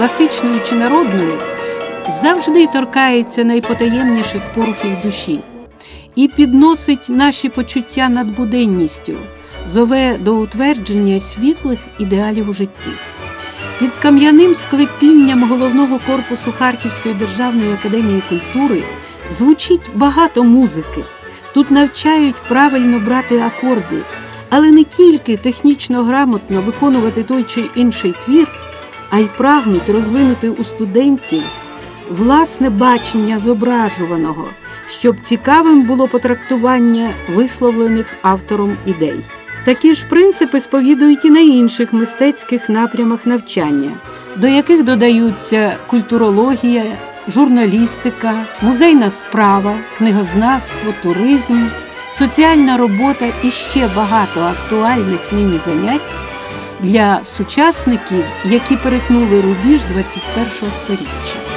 класичною чи народною, завжди торкається найпотаємніших порухів душі і підносить наші почуття над буденністю, зове до утвердження світлих ідеалів у житті. Під кам'яним склепінням головного корпусу Харківської державної академії культури звучить багато музики. Тут навчають правильно брати акорди, але не тільки технічно грамотно виконувати той чи інший твір, а й прагнуть розвинути у студентів власне бачення зображуваного, щоб цікавим було потрактування висловлених автором ідей. Такі ж принципи сповідують і на інших мистецьких напрямах навчання, до яких додаються культурологія, журналістика, музейна справа, книгознавство, туризм, соціальна робота і ще багато актуальних нині занять для сучасників, які перетнули рубіж 21 століття.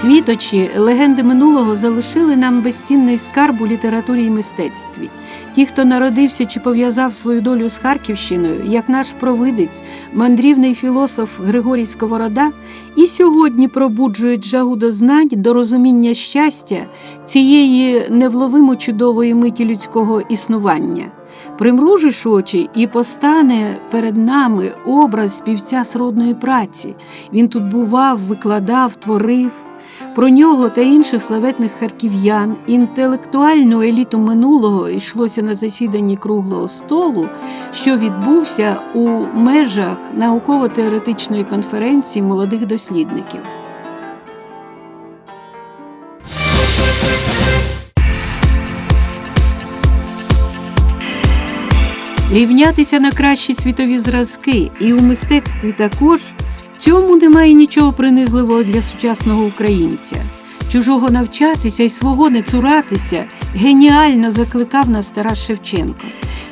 Світочі, легенди минулого залишили нам безцінний скарб у літературі і мистецтві. Ті, хто народився чи пов'язав свою долю з Харківщиною, як наш провидець, мандрівний філософ Григорій Сковорода, і сьогодні пробуджують жагу до знань, до розуміння щастя цієї невловимо чудової миті людського існування. Примружиш очі і постане перед нами образ співця сродної праці. Він тут бував, викладав, творив. Про нього та інших славетних харків'ян, інтелектуальну еліту минулого йшлося на засіданні круглого столу, що відбувся у межах науково-теоретичної конференції молодих дослідників. Рівнятися на кращі світові зразки і у мистецтві також цьому немає нічого принизливого для сучасного українця. Чужого навчатися і свого не цуратися геніально закликав нас Тарас Шевченко.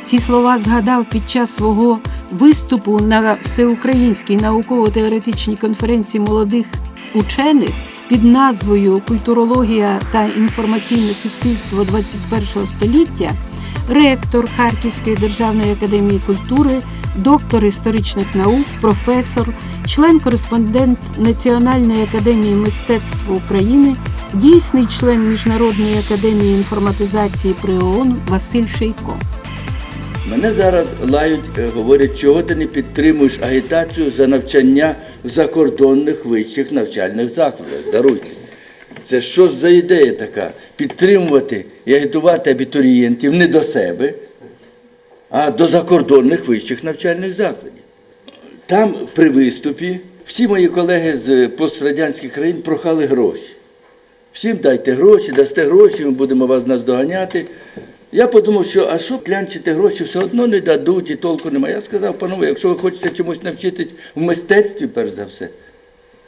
Ці слова згадав під час свого виступу на всеукраїнській науково-теоретичній конференції молодих учених під назвою Культурологія та інформаційне суспільство 21 століття ректор Харківської державної академії культури, доктор історичних наук, професор, член-кореспондент Національної академії мистецтв України, дійсний член Міжнародної академії інформатизації при ООН Василь Шейко. Мене зараз лають, е, говорять, чого ти не підтримуєш агітацію за навчання в закордонних вищих навчальних закладах. Даруйте. Це що за ідея така? Підтримувати і агітувати абітурієнтів не до себе, а до закордонних вищих навчальних закладів. Там при виступі всі мої колеги з пострадянських країн прохали гроші. Всім дайте гроші, дасте гроші, ми будемо вас наздоганяти. Я подумав, що а що клянчити гроші все одно не дадуть і толку немає. Я сказав, панове, якщо ви хочете чомусь навчитись в мистецтві, перш за все,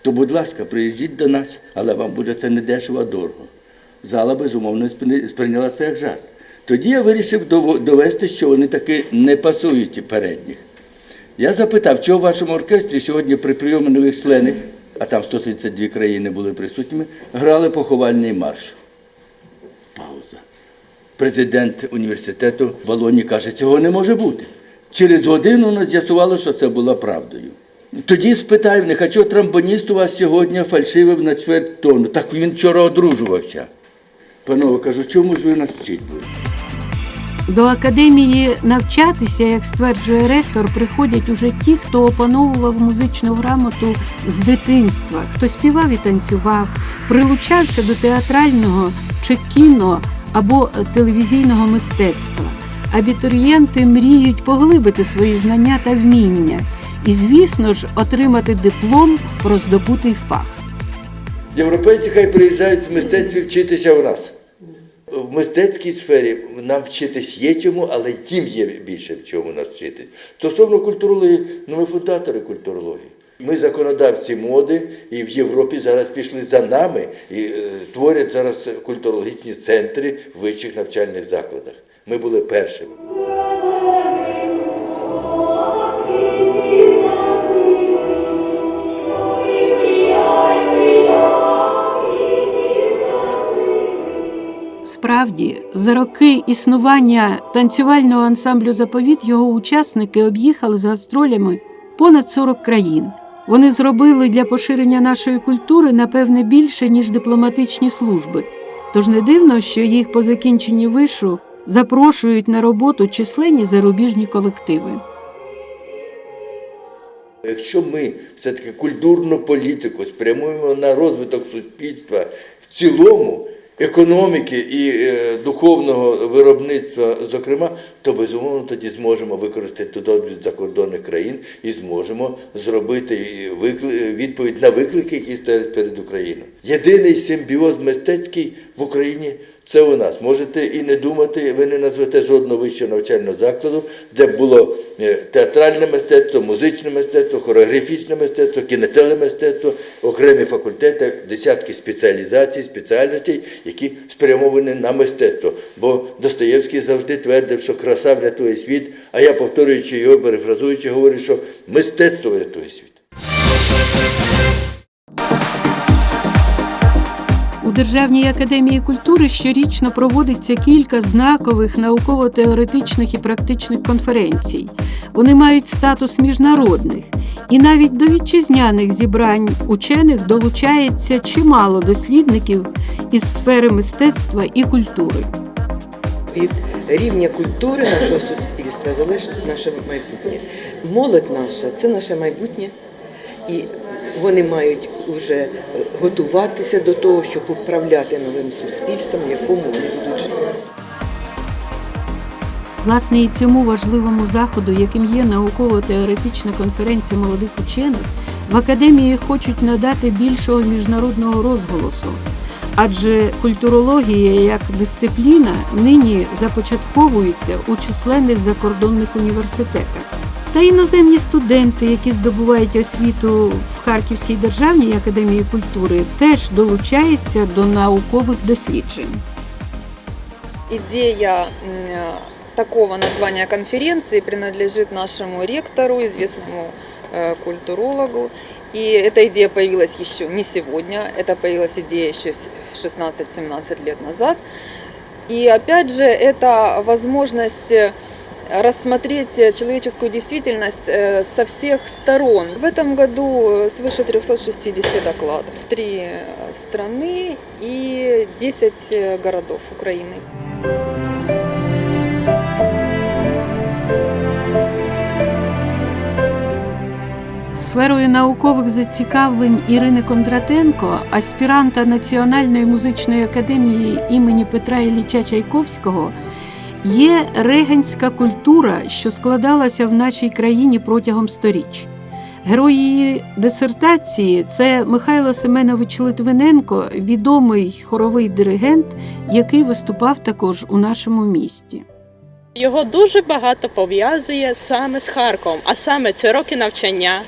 то, будь ласка, приїжджіть до нас, але вам буде це не дешево, а дорого. Зала, безумовно, сприйняла це як жарт. Тоді я вирішив довести, що вони таки не пасують передніх. Я запитав, чого в вашому оркестрі сьогодні при прийомі нових членів, а там 132 країни були присутніми, грали поховальний марш. Пауза. Президент університету в Болоні каже, цього не може бути. Через годину нас з'ясувало, що це було правдою. Тоді спитаю а чого трамбоніст у вас сьогодні фальшивив на чверть тону? Так він вчора одружувався. Панове, кажу, чому ж ви нас вчить будете? До академії навчатися, як стверджує ректор, приходять уже ті, хто опановував музичну грамоту з дитинства, хто співав і танцював, прилучався до театрального чи кіно або телевізійного мистецтва. Абітурієнти мріють поглибити свої знання та вміння і, звісно ж, отримати диплом про здобутий фах. Європейці хай приїжджають в мистецтві вчитися в нас. В мистецькій сфері нам вчитись є чому, але їм є більше в чому нас вчитись. Стосовно культурології, ну ми фундатори культурології. Ми законодавці моди, і в Європі зараз пішли за нами і е, творять зараз культурологічні центри в вищих навчальних закладах. Ми були першими. Справді, за роки існування танцювального ансамблю Заповіт його учасники об'їхали з гастролями понад 40 країн. Вони зробили для поширення нашої культури напевне більше, ніж дипломатичні служби. Тож не дивно, що їх по закінченні вишу запрошують на роботу численні зарубіжні колективи. Якщо ми все-таки культурну політику спрямуємо на розвиток суспільства в цілому, економіки і е, духовного виробництва, зокрема, то безумовно тоді зможемо використати досвід закордонних країн і зможемо зробити викли- відповідь на виклики, які стоять перед Україною. Єдиний симбіоз мистецький в Україні це у нас. Можете і не думати, ви не назвете жодного вищого навчального закладу, де було е, театральне мистецтво, музичне мистецтво, хореографічне мистецтво, кінотелемистецтво, окремі факультети, десятки спеціалізацій, спеціальностей, які спрямовані на мистецтво. Бо Достоєвський завжди твердив, що краса врятує світ, а я, повторюючи його, перефразуючи, говорю, що мистецтво врятує світ. Державній академії культури щорічно проводиться кілька знакових науково-теоретичних і практичних конференцій. Вони мають статус міжнародних, і навіть до вітчизняних зібрань учених долучається чимало дослідників із сфери мистецтва і культури. Від рівня культури нашого суспільства залежить наше майбутнє. Молодь наша це наше майбутнє, і вони мають вже готуватися до того, щоб управляти новим суспільством, в якому вони будуть жити. Власне, і цьому важливому заходу, яким є науково-теоретична конференція молодих учених, в академії хочуть надати більшого міжнародного розголосу. Адже культурологія як дисципліна нині започатковується у численних закордонних університетах Та іноземні студенти, які здобувають освіту в Харківській державній академії культури, теж долучаються до наукових досліджень. Идея м, такого названия конференции принадлежит нашему ректору, известному э, культурологу. И эта идея появилась еще не сегодня, это появилась идея еще с- 16-17 лет назад. И опять же, это возможность э, рассмотреть э, человеческую действительность э, со всех сторон. В этом году э, свыше 360 докладов. Три э, страны и 10 э, городов Украины. Сферою наукових зацікавлень Ірини Кондратенко, аспіранта Національної музичної академії імені Петра Ілліча Чайковського, є регенська культура, що складалася в нашій країні протягом сторіч. Герой її дисертації це Михайло Семенович Литвиненко, відомий хоровий диригент, який виступав також у нашому місті. Його дуже багато пов'язує саме з Харковом, а саме це роки навчання,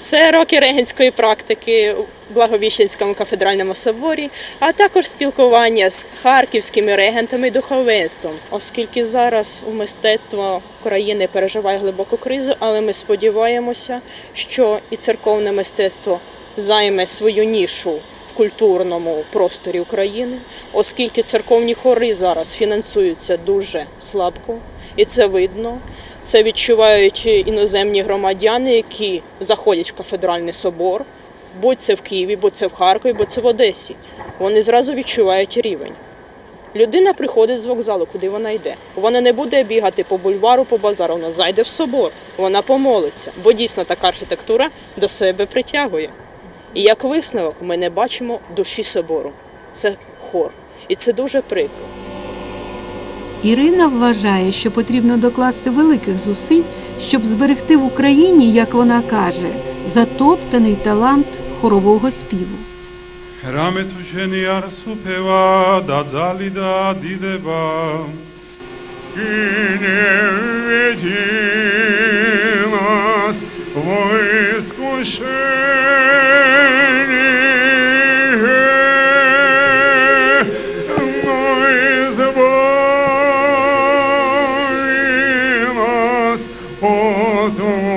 це роки регенської практики у Благовіщенському кафедральному соборі, а також спілкування з харківськими регентами і духовенством, оскільки зараз у мистецтво країни переживає глибоку кризу, але ми сподіваємося, що і церковне мистецтво займе свою нішу в культурному просторі України, оскільки церковні хори зараз фінансуються дуже слабко, і це видно. Це відчувають іноземні громадяни, які заходять в кафедральний собор, будь це в Києві, будь це в Харкові, будь це в Одесі. Вони зразу відчувають рівень. Людина приходить з вокзалу, куди вона йде. Вона не буде бігати по бульвару, по базару, вона зайде в собор, вона помолиться, бо дійсно така архітектура до себе притягує. І як висновок, ми не бачимо душі собору. Це хор. І це дуже прикро. Ірина вважає, що потрібно докласти великих зусиль, щоб зберегти в Україні, як вона каже, затоптаний талант хорового співу. რამე თუ შენი არ სუფევა და ძალი და დიდება ინევეჯიმას ვოისკუშენი Oh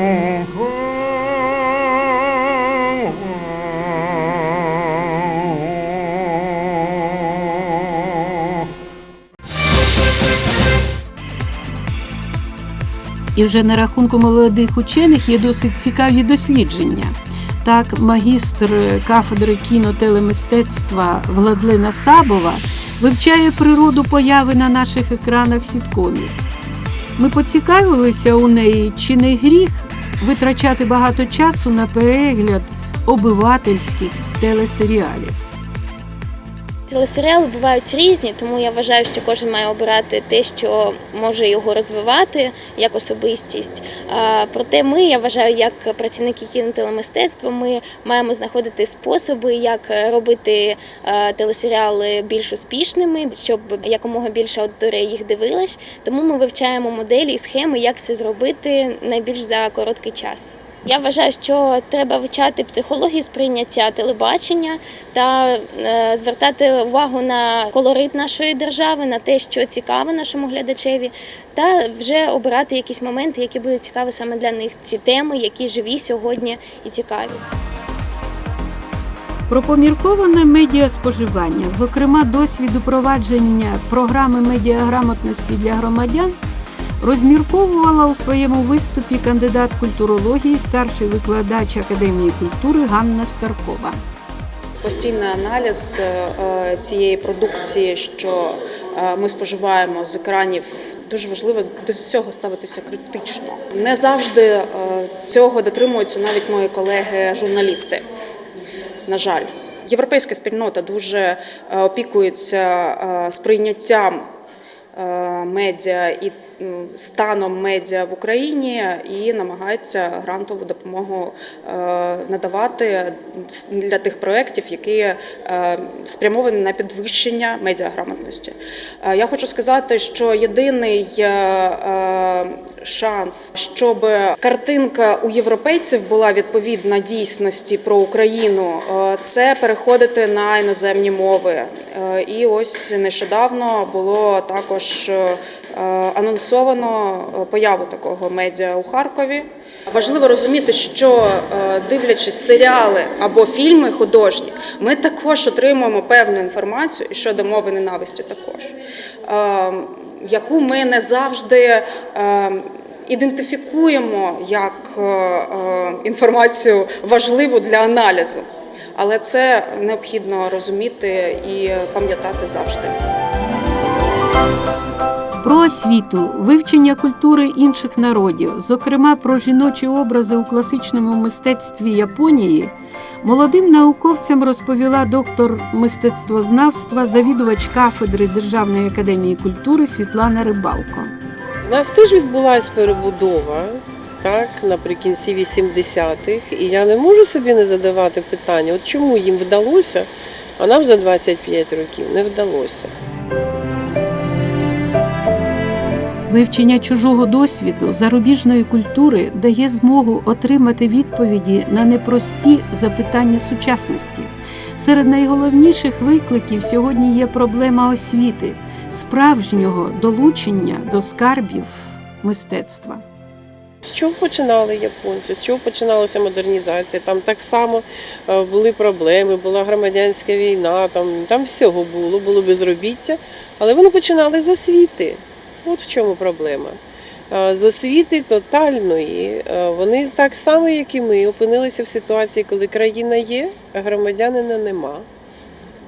І вже на рахунку молодих учених є досить цікаві дослідження. Так, магістр кафедри кінотелемистецтва Владлена Сабова вивчає природу появи на наших екранах сіткомів. Ми поцікавилися у неї, чи не гріх витрачати багато часу на перегляд обивательських телесеріалів. Телесеріали бувають різні, тому я вважаю, що кожен має обирати те, що може його розвивати як особистість. Проте ми, я вважаю, як працівники кінотелемистецтва, ми маємо знаходити способи, як робити телесеріали більш успішними, щоб якомога більша аудиторія їх дивилась. Тому ми вивчаємо моделі і схеми, як це зробити найбільш за короткий час. Я вважаю, що треба вивчати психологію сприйняття телебачення та е, звертати увагу на колорит нашої держави, на те, що цікаве нашому глядачеві, та вже обирати якісь моменти, які будуть цікаві саме для них. Ці теми, які живі сьогодні і цікаві. Про помірковане медіаспоживання, зокрема досвід упровадження програми медіаграмотності для громадян, розмірковувала у своєму виступі кандидат культурології, старший викладач Академії культури Ганна Старкова. Постійний аналіз е, цієї продукції, що е, ми споживаємо з екранів, дуже важливо до всього ставитися критично. Не завжди е, цього дотримуються навіть мої колеги-журналісти. На жаль, європейська спільнота дуже е, опікується е, сприйняттям е, медіа і станом медіа в Україні і намагається грантову допомогу е, надавати для тих проєктів, які е, спрямовані на підвищення медіаграмотності. Е, Я хочу сказати, що єдиний е, е, шанс, щоб картинка у європейців була відповідна дійсності про Україну, е, це переходити на іноземні мови. Е, І ось нещодавно було також е, анонсовано е, появу такого медіа у Харкові. Важливо розуміти, що дивлячись серіали або фільми художні, ми також отримуємо певну інформацію щодо мови ненависті також, яку ми не завжди ідентифікуємо як інформацію важливу для аналізу. Але це необхідно розуміти і пам'ятати завжди. Про освіту, вивчення культури інших народів, зокрема про жіночі образи у класичному мистецтві Японії, молодим науковцям розповіла доктор мистецтвознавства, завідувач кафедри Державної академії культури Світлана Рибалко. У нас теж відбулася перебудова так, наприкінці 80-х, і я не можу собі не задавати питання, от чому їм вдалося, а нам за 25 років не вдалося. Вивчення чужого досвіду, зарубіжної культури дає змогу отримати відповіді на непрості запитання сучасності. Серед найголовніших викликів сьогодні є проблема освіти, справжнього долучення до скарбів мистецтва. Чого починали японці, з чого починалася модернізація? Там так само е, були проблеми, була громадянська війна, там, там всього було, було безробіття, але вони починали з освіти. От в чому проблема. Е, З освіти тотальної е, вони так само, як і ми, опинилися в ситуації, коли країна є, а громадянина нема.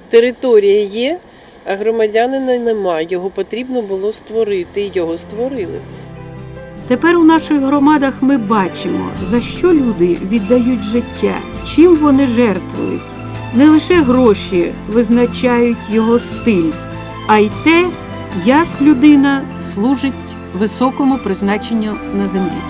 Територія є, а громадянина нема. Його потрібно було створити, і його створили. Тепер у наших громадах ми бачимо, за що люди віддають життя, чим вони жертвують. Не лише гроші визначають його стиль, а й те, як людина служить високому призначенню на землі.